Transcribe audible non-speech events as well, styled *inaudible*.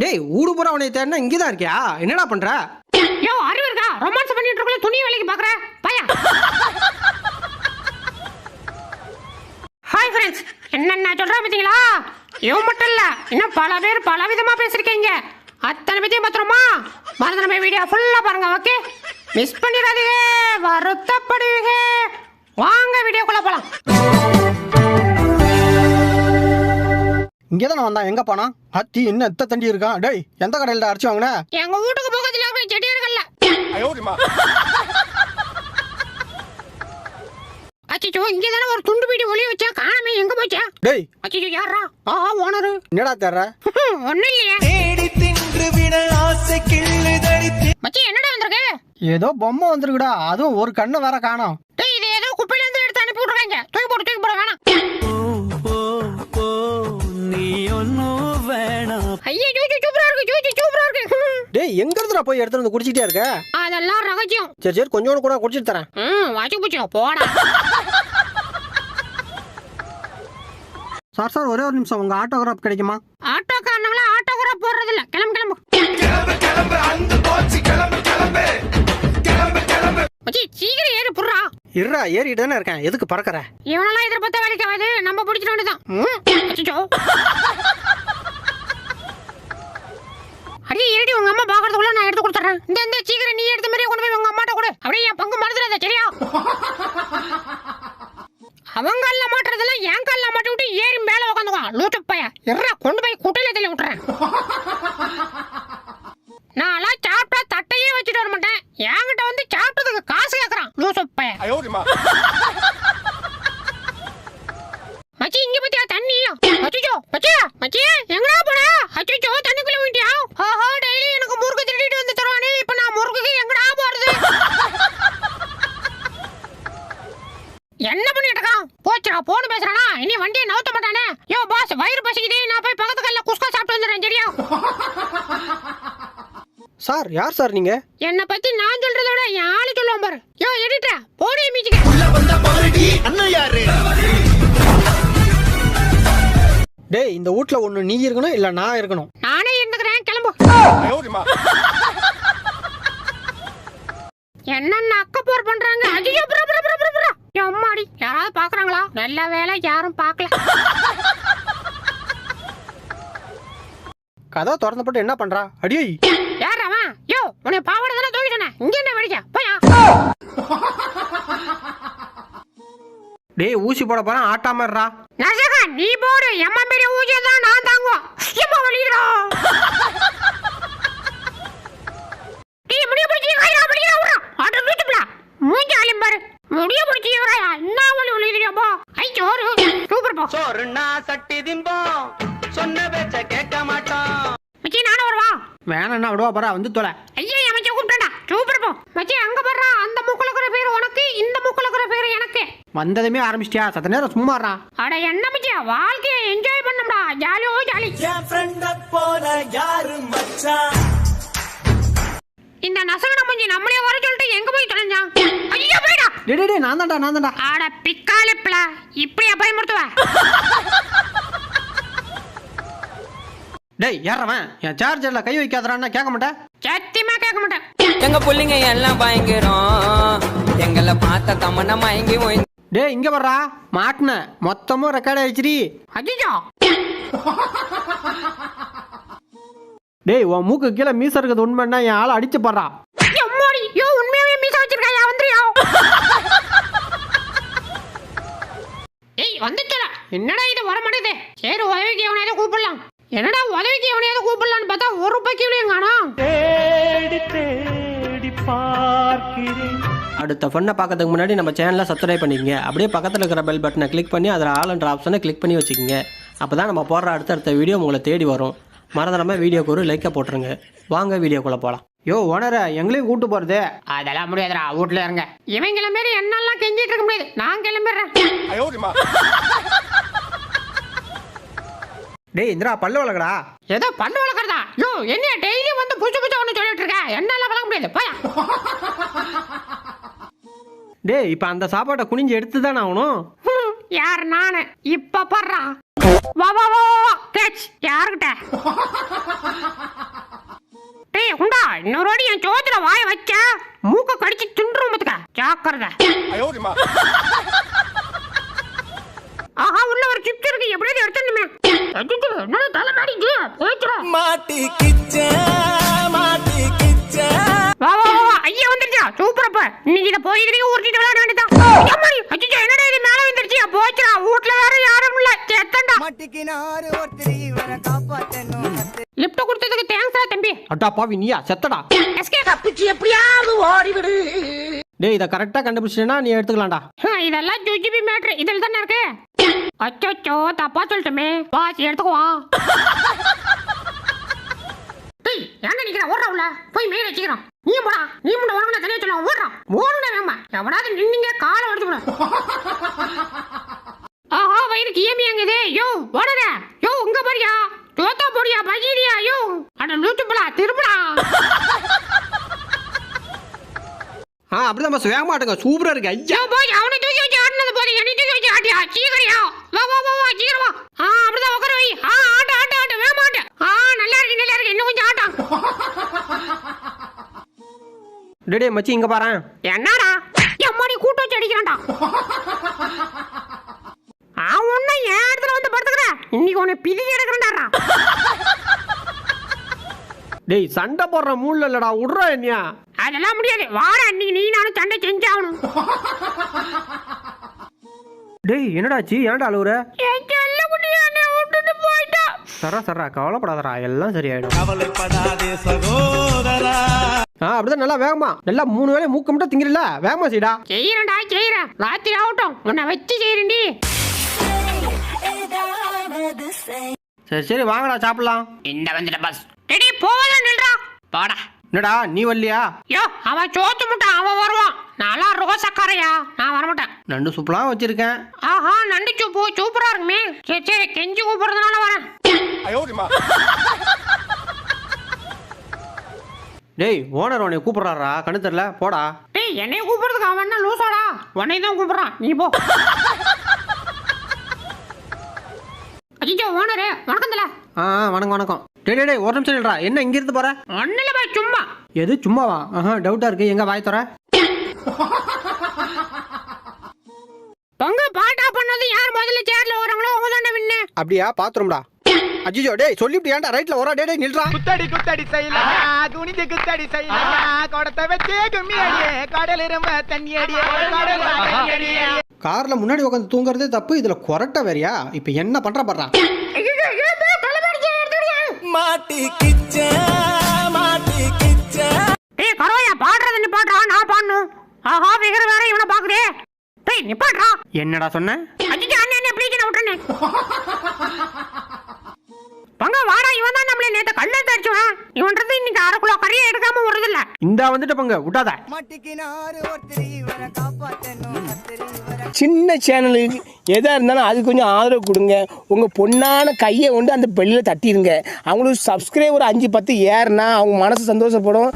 டேய் ஊடு பூரா உன்னை தேடினா இங்கே தான் இருக்கியா? என்னடா பண்ற? யோ அறிவு இருக்கா? ரொமான்ஸ் பண்ணிட்டு இருக்கல துணி வேலைக்கு பாக்குற? பையா? ஹாய் ஃப்ரெண்ட்ஸ் என்னென்ன சொல்றேன் பார்த்தீங்களா இவன் மட்டும் இல்ல இன்னும் பல பேர் பல விதமா பேசிருக்கீங்க அத்தனை பத்தியும் பத்திரமா மறந்து வீடியோ ஃபுல்லா பாருங்க ஓகே மிஸ் பண்ணிடாதீங்க வருத்தப்படுவீங்க. வாங்க வீடியோக்குள்ள போலாம். இங்கே தான் வந்தான். எங்கே போனா? அத்தி இன்னும் எத்த தண்டி இருக்கான் டேய் எந்த கடையில் அரைச்சி வாங்கின? எங்க வீட்டுக்கு பக்கத்துல இருக்கிற செடி இருக்குல்ல அச்சோ இங்க தானே ஒரு துண்டு பீடி ஒளி வச்சா? காணமே எங்க போச்சா? டேய். அச்சோ யாரா ஆ ஓனரு. என்னடா தேடுற? ஒண்ணும் இல்லையே. தேடி தின்று விட ஆசை கிள்ளுதடி மச்சி என்னடா வந்திருக்கு? ஏதோ பொம்மை வந்திருக்குடா. அதுவும் ஒரு கண்ணை வேற காணோம். டேய் இது ஏதோ குப்பையில இருந்து எடுத்து அனுப்பி விடுறாங்க தூக்கி போடு தூக்கி போட வேணாம். ஐயே ஜூஜு சூப்பரா இருக்கு ஜூஜு சூப்பரா இருக்கு. டேய் எங்க இருந்துடா போய் எடுத்துட்டு வந்து குடிச்சிட்டே இருக்க? அதெல்லாம் ரகசியம். சரி சரி கொஞ்சோண்டு கூட குடிச்சிட்டு தரேன். ம் வாச்சு பூச்சி போடா. சார் சார் ஒரே ஒரு நிமிஷம் உங்க ஆட்டோகிராஃப் கிடைக்குமா? ஆட்டோ கூட போடுறது இல்ல கிளம்பு கிளம்பு. மச்சி சீக்கிரம் ஏறு புடுறா இருடா ஏறிட்டு தானே இருக்கேன். எதுக்கு பறக்கற? இவனெல்லாம் எதிர்பார்த்த வேலைக்கு ஆகாது. நம்ம பிடிச்சிட வேண்டியதான் ம், அச்சச்சோ. அடியே இரடி உங்க அம்மா பாக்குறதுக்குள்ள நான் எடுத்து கொடுத்துறேன் இந்த இந்த சீக்கிரம் நீ எடுத்த மாதிரியே கொண்டு போய் உங்க அம்மாட்ட கொடு. அப்படியே என் பங்கு மறந்துடாத சரியா *laughs* அவங்க கல்ல மாட்டுறதெல்லாம் என் கல்ல மாட்டி விட்டு ஏறி மேல உட்காந்துக்குவான் லூட்டு பைய எர்ரா கொண்டு போய் குட்டையில தள்ளி விட்டுறேன் நான்லாம் சாப்பிட்டா தட்டையே வச்சுட்டு வர மாட்டேன் என்கிட்ட வந்து சாப்பிட்டதுக்கு காசு கேக்குறான் லூசு பைய மச்சி இங்க பத்தியா தண்ணி அச்சோ மச்சி மச்சி எங்கடா போன அச்சோ தண்ணிக்குள்ள விட்டியா ஆஹா டெய்லி எனக்கு முறுக்கு திருடிட்டு வந்து தருவானே இப்ப நான் முறுக்குக்கு எங்கடா போறது என்ன பண்ணிட்டு இருக்கான் போச்சுடா போன் பேசுறானா? இனி வண்டியை நவுத்த மாட்டானே. யோ பாஸ் வயிறு பசிக்குதே. நான் போய் பக்கத்து கல்ல குஸ்கா சாப்பிட்டு வந்துடுறேன் சரியா? சார் யார் சார் நீங்க? என்னை பத்தி நான் சொல்றத விட என் ஆளு சொல்லுவான் பாரு. யோ எடிட்டா போடி மீச்சுக்க. டேய் இந்த வீட்ல ஒண்ணு நீ இருக்கணும் இல்ல நான் இருக்கணும்? நானே இருந்துக்கிறேன் கிளம்பு. என்னென்ன அக்கப்போர் பண்றாங்க? ஐயோ புறா புறா என் அம்மாடி யாராவது பாக்குறாங்களா? நல்ல வேலை யாரும் பார்க்கல கதை திறந்தப்பட்டு என்ன பண்றா? அடியே. யார் அவன்? யோ உன்னை பாவாடை தானே தூக்கி சொன்னேன் இங்க என்ன வெடிக்க போயா. டேய் ஊசி போட போறான் ஆட்டாம இருடா நசகா நீ போடு. எம்மா பெரிய ஊஜை தான் நான் வருவா வேணா விடுவா பாரா வந்து தொலை. ஐயா அமைச்ச கூப்பிட்டா சூப்பர் போ. மச்சி அங்க பாரு அந்த மூக்குல இருக்கிற பேர் உனக்கு இந்த மூக்குல இருக்கிற பேர் எனக்கு. வந்ததுமே ஆரம்பிச்சிட்டியா? சத்த நேரம் சும்மாறா அட என்ன மச்சி வாழ்க்கையை என்ஜாய் பண்ணம்டா ஜாலியோ ஜாலி என் ஃப்ரெண்ட போல யாரு மச்சான்? இந்த நசகன மஞ்சி நம்மளே வர சொல்லிட்டு எங்க போய் தொலைஞ்சான்? ஐயோ போயிடா. டேய் டேய், நான் தான்டா நான் தான்டா ஆட பிக்காலிப்ல இப்படியா பயமுறுத்துவ? டேய் யாரவன் என் சார்ஜர்ல கை வைக்காதறான்னா கேட்க மாட்டேன்? சத்தியமா கேட்க மாட்டேன். எங்க புள்ளைங்க எல்லாம் பயங்கரம். எங்களை பார்த்த தமன்னா மயங்கி போய் டேய் இங்க வர்றா மாட்டின. மொத்தமும் ரெக்கார்ட் ஆயிடுச்சுடி அஜிஜோ. டேய் உன் மூக்கு கீழே மீச இருக்கிறது உண்மைன்னா என் ஆளை அடிச்சு போடுறா. எம்மாடி யோ உண்மையாவே மீச வச்சிருக்காயா வந்துறியா? *laughs* ஏய் வந்துச்சல என்னடா இது வர மாட்டேது சரி உதவிக்கு எவனையாவது கூப்பிடலாம். என்னடா உதவிக்கு எவனையாவது கூப்பிடலாம்னு பார்த்தா ஒரு ரூபாய்க்கு காணோம்? தேடி தேடி பார்க்கிறேன். அடுத்த ஃபண்ணை பார்க்கறதுக்கு முன்னாடி நம்ம சேனலை சப்ஸ்கிரைப் பண்ணிக்கங்க. அப்படியே பக்கத்தில் இருக்கிற பெல் பட்டனை கிளிக் பண்ணி அதில் ஆளுன்ற ஆப்ஷனை கிளிக் பண்ணி வச்சுக்கோங்க. அப்போ தான் நம்ம போடுற அடுத்தடுத்த வீடியோ உங்களை தேடி வரும். மறந்துடாம வீடியோக்கு ஒரு லைக்கை போட்டுருங்க. வாங்க வீடியோக்குள்ளே போகலாம் யோ ஓனர எங்களையும் கூட்டு போகிறது அதெல்லாம் முடியாதுடா வீட்டுல இருங்க. இவன் கிளம்பி என்னெல்லாம் கெஞ்சிட்டு இருக்க முடியாது. நான் கிளம்பிடுறேன். டேய் இந்திரா பல்லு வளர்க்கடா. ஏதோ பண்ணு வளர்க்கறதா? யோ என்ன டெய்லி வந்து புதுசு புதுசா ஒன்று சொல்லிட்டு இருக்க? என்னால வளர்க்க முடியாது. போயா. டேய் இப்போ அந்த சாப்பாட்டை குனிஞ்சு எடுத்து தானே ஆகணும் யார் நானு? இப்ப படுறா. வா வா வா கேட்ச் யாருக்கிட்ட? டேய் குண்டா இன்னொரு வாட்டி என் சோத்துல வாய வச்ச மூக்க கடிச்சு தின்றும் பாத்துக்க. ஜாக்கிரதை ஆஹா உள்ள ஒரு சிப்ஸ் இருக்கு எப்படியாவது எடுத்துடணுமே அச்சச்சோ, என்னடா தலை மாடிக்கு போயிடுறோம் வா வா வா, வா. ஐயா வந்துருச்சா? சூப்பரப்ப இன்னைக்கு இத போய் இதுலயே ஊர்த்திட்டு விளையாட வேண்டியதான் அம்மாடி. அச்சச்சோ என்னடா இது? மேல வந்துருச்சு போச்சுடா. வீட்ல வேற யாரும் இல்ல. செத்தண்டா மாட்டிக்கினாரு ஒருத்தர் இவரை காப்பாத்தணும். லிப்ட் கொடுத்ததுக்கு தேங்க்ஸ்டா தம்பி? அட்டா பாவி நீயா? செத்தடா. எஸ்கே தப்பிச்சு எப்படியாவது டேய் இதை நீ எடுத்துக்கலாம்டா. இதெல்லாம் ஜுஜிபி மேட்ரு இதில் தானே இருக்கு? அச்சோ தப்பா சொல்லிட்டோமே. பாஸ் எடுத்துக்குவா டேய் ஏன்டா நிக்கிற ஓடுற உள்ள? போய் மேல வச்சுக்கிறோம். நீ போடா நீ முன்ன உனக்கு தனியா சொல்ல ஓடுறான் ஓடுனே வேமா எவனாவது நின்னுங்க காலை எடுத்து போட *laughs* ஆஹா வயிறு கியமியாங்குது யோ ஓடுற யோ உங்க பாரியா? தோத்தா போடியா பகிரியா? யோ அட லூச்சு போடா திரும்படா. ஆ அப்படிதான் பஸ் வேக மாட்டேங்க சூப்பராக இருக்கு. ஐயா. போய் அவனை தூக்கி வச்சு ஆடினது போது என்னை தூக்கி வச்சு ஆட்டியா? சீக்கிரியா வா. வா வா வா சீக்கிரம் ஆ அப்படிதான் உட்கார வை. ஆ ஆட்ட ஆட்ட ஆட்ட. வேக ஆட்டு. ஆ நல்லா இருக்கு நல்லா இருக்கு இன்னும் கொஞ்சம் ஆட்டம் டேய் மச்சி இங்கே பாரேன் என்னடா? எம்மாடி கூட்ட வச்சு அடிக்கிறான்டா. ஆ உன்னை என் இடத்துல வந்து படுத்துக்கிறேன் இன்னைக்கு உன்னை பிதிக்கி எடுக்கிறேன்டா டேய் சண்டை போடுற மூழ்ல இல்லடா விட்றா என்னையா. அதெல்லாம் முடியாது. வாடா இன்னைக்கு நீ நானும் சண்டை செஞ்சாகணும். டேய் என்னடாச்சு ஏன்டா அழுவுற? சரா சரா கவலைப்படாதடா எல்லாம் சரியாயிடும். ஆ அப்படிதான் நல்லா வேகமா. நல்லா மூணு வேலையை மூக்க மட்டும் திங்கிறல வேகமா செய்டா. செய்யறேன்டா செய்யறேன் ராத்திரி ஆகட்டும். உன்னை வச்சு செய்யறேன்டி சரி சரி வாங்கடா சாப்பிடலாம். இந்த வந்துட்ட பஸ் டேடி போவத நில்றா. பாடா. என்னடா நீ வரலையா? யோ அவன் சோத்து முட்டான் அவன் வருவான். நான்லாம் ரோசக்காரையா. நான் வரமாட்டேன். நண்டு சூப்பலாம் வச்சிருக்கேன். ஆஹா நண்டு சூப்பு சூப்பரா இருக்குமே. சரி சரி கெஞ்சி கூப்பிடுறதுனால வரேன். டேய் ஓனர் உன்னை கூப்பிடுறாரா? கண்ணு தெரியல. போடா. டேய் என்னைய கூப்பிடுறதுக்கு அவன் என்ன லூசாடா உன்னை தான் கூப்பிடுறான். நீ போ. அஜிஜோ ஓனரு வணக்கம் தல. ஆ ஆ, வணக்கம் வணக்கம். டேய் டேய், டேய் ஒரு நிமிஷம் இல்லடா என்ன இங்க இருந்து போற? ஒன்னும் இல்ல பாய் சும்மா. எது சும்மாவா? ஆஹா டவுட்டா இருக்கு. எங்க வாய் தர பொங்க பாட்டா பண்ணது யார்? முதல்ல சேர்ல வராங்களோ அவங்க தானே வின்னு. அப்படியா? பாத்துரும்டா அஜிஜோ டேய் சொல்லிவிட்டு ஏன்டா ரைட்ல வரா டேய் டேய் நில்றா. குத்தடி குத்தடி செய்யலாம் துணிஞ்சு குத்தடி செய்யலாம் குடத்தை வச்சு கும்மி அடியே. கடல் இரும்ப தண்ணி அடியே. கடல் தண்ணி அடியே. கார்ல முன்னாடி உட்காந்து தூங்குறதே தப்பு இதுல கொரட்ட வேறியா? இப்ப என்ன பண்ற பண்றா ஏய் கரோயா பாடுறது நிப்பாட்றா நான் பாடணும் ஆஹா விகர வேற இவனை பாக்குதே. டேய் நிப்பாட்றா. என்னடா சொன்ன? அஜிஜி அண்ணன் என்ன ப்ளீஸ் விட்டுனே பங்க வாடா இவன் தான் நம்மள நேத்து கல்ல தடிச்சுவான் இவன்றது இன்னைக்கு அரை கிலோ கறியை எடுக்காம விடுறதில்ல இந்தா வந்துட்டு பங்க விட்டாத சின்ன சேனலுக்கு எதாக இருந்தாலும் அது கொஞ்சம் ஆதரவு கொடுங்க. உங்கள் பொண்ணான கையை கொண்டு அந்த பெல்லில் தட்டிடுங்க. அவங்களுக்கு சப்ஸ்கிரைபர் அஞ்சு பத்து ஏறுனா அவங்க மனசு சந்தோஷப்படும்.